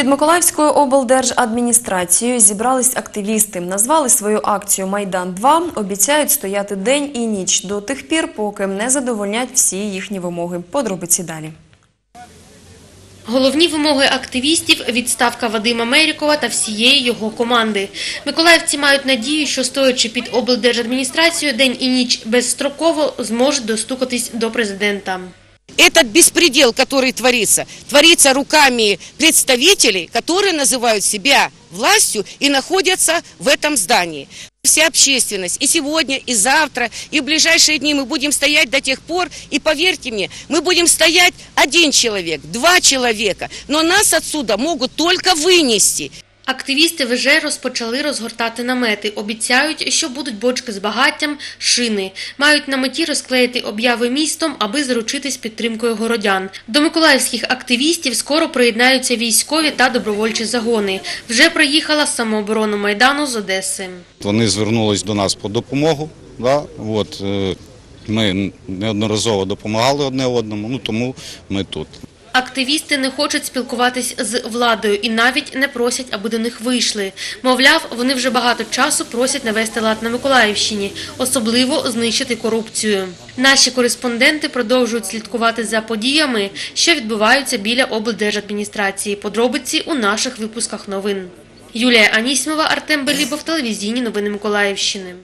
Під Миколаївською облдержадміністрацією зібрались активісти. Назвали свою акцію Майдан 2 Обіцяють стояти день і ніч до тих пір, поки не задовольнять всі їхні вимоги. Подробиці далі. Головні вимоги активістів – відставка Вадима Мерікова та всієї його команди. Миколаївці мають надію, що стоячи під облдержадміністрацією день і ніч безстроково зможуть достукатись до президента. Этот беспредел, который творится, творится руками представителей, которые называют себя властью и находятся в этом здании. Вся общественность и сегодня, и завтра, и в ближайшие дни мы будем стоять до тех пор, и поверьте мне, мы будем стоять один человек, два человека, но нас отсюда могут только вынести. Активісти вже розпочали розгортати намети. Обіцяють, що будуть бочки з багаттям, шини. Мають на меті розклеїти обяви містом, аби заручитись підтримкою городян. До миколаївських активістів скоро приєднаються військові та добровольчі загони. Вже приїхала самооборона Майдану з Одеси. Вони звернулись до нас по допомогу. Е, ми неодноразово допомагали одне одному, ну тому ми тут. Активісти не хочуть спілкуватись з владою і навіть не просять, аби до них вийшли. Мовляв, вони вже багато часу просять навести лад на Миколаївщині, особливо знищити корупцію. Наші кореспонденти продовжують слідкувати за подіями, що відбуваються біля облдержадміністрації. Подробиці у наших випусках новин. Юлія Анісімова, Артем Белібов, телевізійні новини Миколаївщини.